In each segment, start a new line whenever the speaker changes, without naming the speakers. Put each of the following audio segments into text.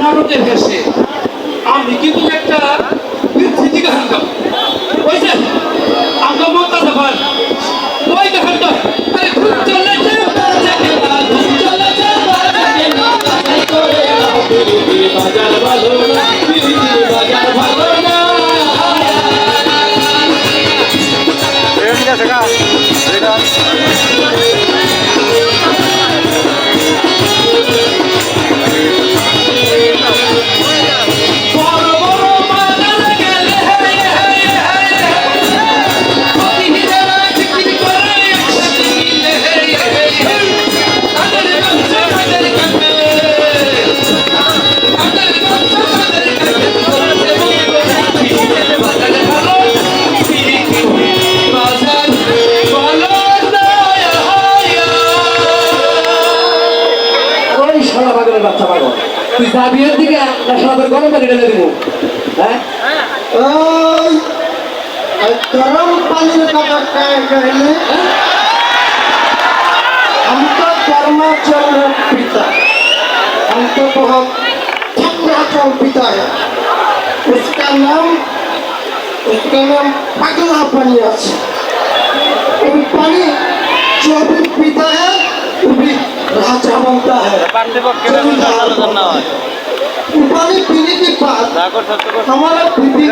নাটকের ভেসে আমি কিন্তু একটা স্মৃতি গান গাবো। যে আমরা মমতা দেবান ওই গানটা
বাচ্চা পাগল তুই যাবি এর দিকে না শালা তোর গরম পানি ঢেলে দিব হ্যাঁ
ওই ওই গরম পানির কথা কে कहले हमको कर्माचल पिता हमको बहुत ठंडाचल पिता है उसका नाम उसका नाम पगला पानी আছে वो पानी जो भी पीता है तुम्हें राजा बनता है ऊपरी पीने के बाद हमारा
पीने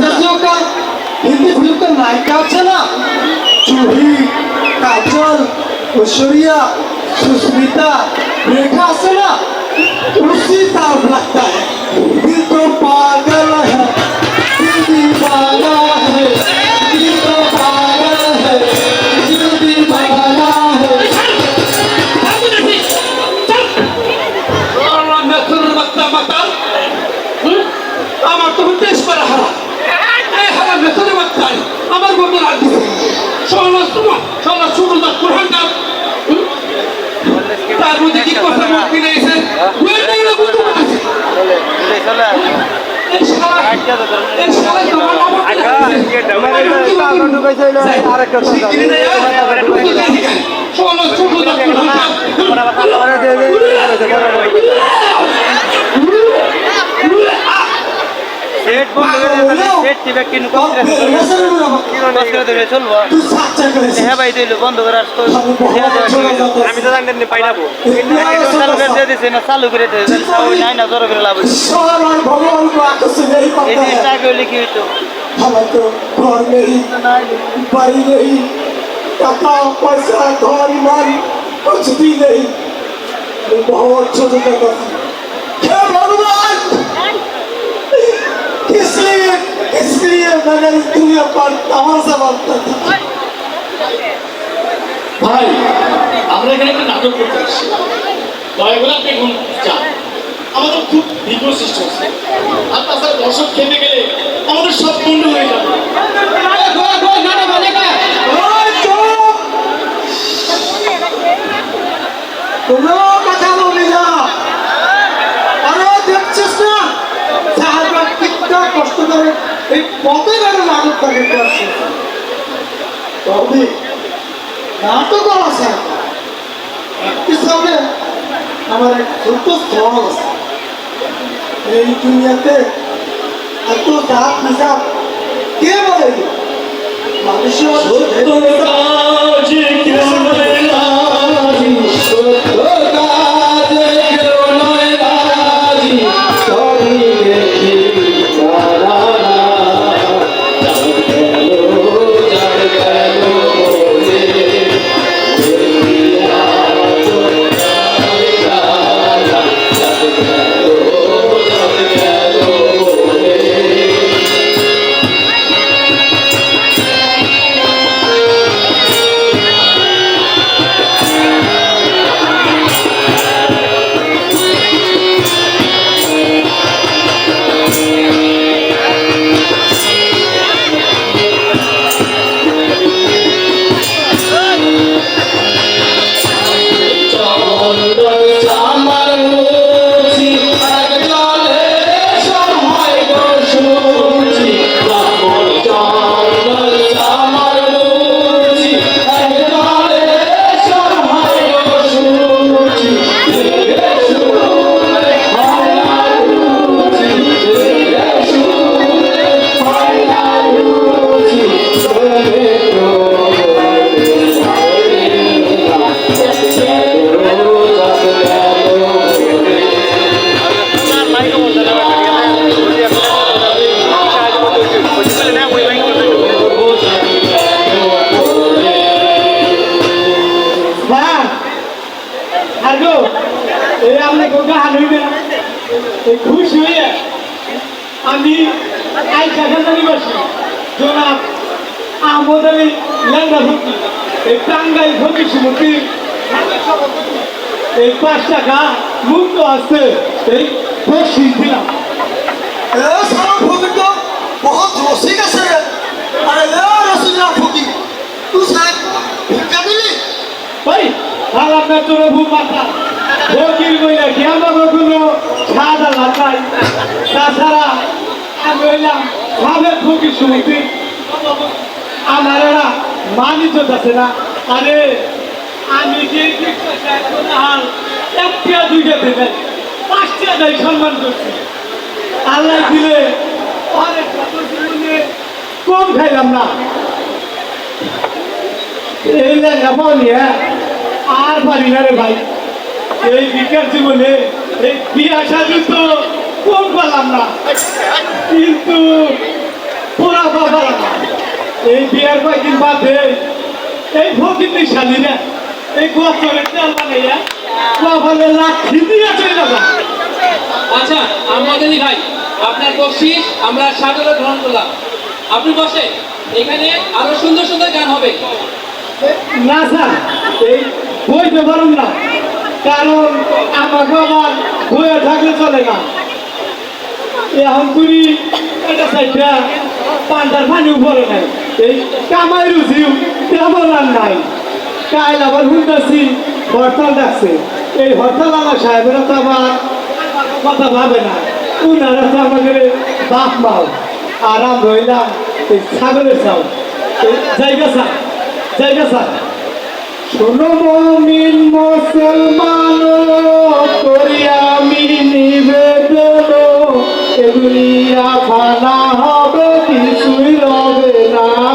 जैसे का हिंदी फिल्म का नायिका है ना जूही काजल ऐश्वर्या सुस्मिता रेखा से ना उसी तरफ लगता है दिल तो पागल
করে
আসতো আমি তো জানি পাই যাব চালু করে দিয়ে দিছে না চালু করে দিয়ে দিছে ওই নাই না জোর করে লাভ হইছে।
ঈশ্বর আর ভগবান को आपस में नहीं
এই
पता
জিনিসটা
है
আগে হলে কি হইতো
हमें तो घर नहीं बाई नहीं टका पैसा घर मान कुछ भी नहीं मैं बहुत छोटे का हे भगवान किस लिए किस लिए मैंने इस दुनिया पर तमाशा बनता था
ভাই আমরা এখানে একটা নাটক করতে আসছি দয়া করে আপনি এখন যান আমাদের খুব বিঘ্ন সৃষ্টি হচ্ছে আর তাছাড়া দর্শক খেতে গেলে আমাদের সব বন্ধ হয়ে যাবে।
কথা না আরে দেখছিস কষ্ট করে এই নাটক আছে। একটি আমার এক ছোট্ট স্থল আছে। এই দুনিয়াতে এত দাঁত হিসাব কে বলে
ও
আমরা গোগা হানুই না খুশি হয়ে আমি আই কাকাতানি বসি। জনাব আমাদের এই লেঙ্গা ভর্তি। এই টাঙ্গাই ভর্তি সুমতি এই পাঁচ টাকা মুক্ত আছে। এই বসি দিলাম।
সারা ফকির তো বহুত রসিক আছে। রে আরে এ রসিকরা ফকির
আর আপনার তোর ভূ মাথা ফকির বইলে কি আমার কোনো সাদা লাগাই তাছাড়া আমি হইলাম ভাবে ফকির সুমতি আমার এরা মানিত আছে না। আরে, আমি যে হাল একটা দুইটা দেবে, পাঁচটা দেয় সম্মান করছি। আল্লাহ দিলে অনেক কম খাইলাম না। এই লেখা পাওনি হ্যাঁ? আর পারি না রে ভাই। এই বিকার জীবনে এই বিয়া সাজু তো কম পেলাম না। কিন্তু পোড়া পাবা এই বিয়ার কয়েকদিন বাদে এই ফকির শালি না এই গোচরের তেল বানাইয়া বাবালে লাঠি দিয়ে চলে যাবা
আচ্ছা আমাদেরই ভাই। আপনার বকশিস আমরা সাদরে গ্রহণ করলাম। আপনি বসে এখানে আরও সুন্দর সুন্দর গান হবে।
না স্যার এই বইতে পারুন না। কারণ আমাকে আবার বইয়ে থাকলে চলে না। এখন তুই এটা সাইডটা পান্তার পানি উপরে নাই। এই কামাই রুচিও তেমন আর নাই। কাল আবার হুন্দাছি হরতাল ডাকছে। এই হরতাল আমার সাহেবেরা তো আমাকে কথা ভাবে না। উনারা তো আমাদের বাপ মাও আর আমরা হইলাম এই ছাগলের চাও জায়গা স্যার জায়গা স্যার শোনো মমিন মুসলমান করি আমি নিবেদন। এগুলিয়া ফানা হবে না।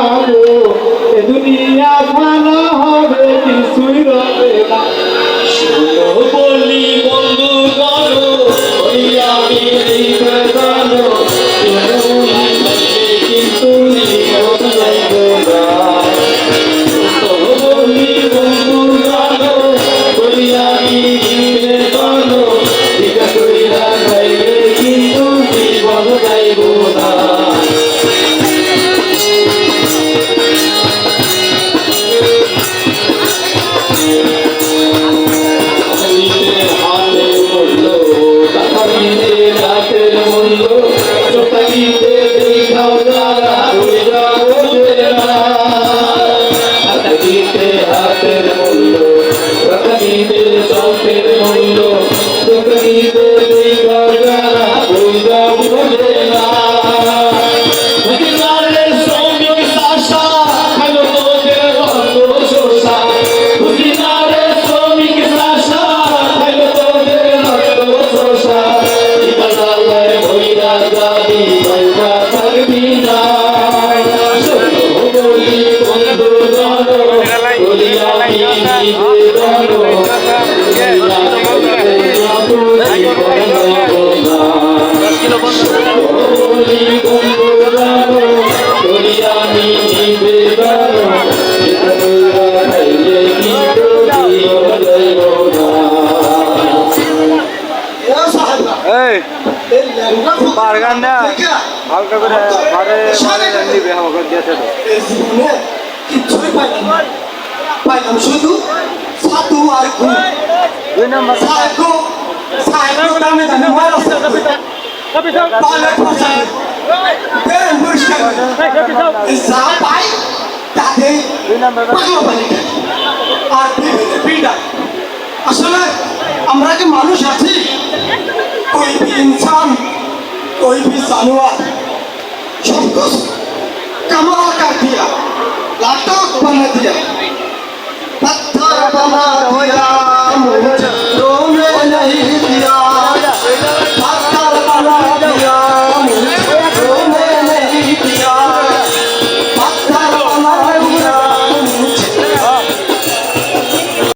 যাইব না
হালকা করে মারে নিবে আমাকে দিয়েছে
জীবনে কিচ্ছুই পাইলাম না। পাইলাম শুধু ছাতু আর ঘুম
দুই নম্বর
সাহেব গো সাহেব গো দামে দামে মার আছে পালে ফসায় বেরেন পরিষ্কার করে। যা পাই তাতে
দুই নম্বর
পাগলা পানি খাই। আর বিভিন্ন পিঠা আসলে আমরা কি মানুষ আছি कोई भी इंसान कोई भी जानवर सब कुछ कमाल कर दिया नाटक बना दिया तुम्हें नहीं दिया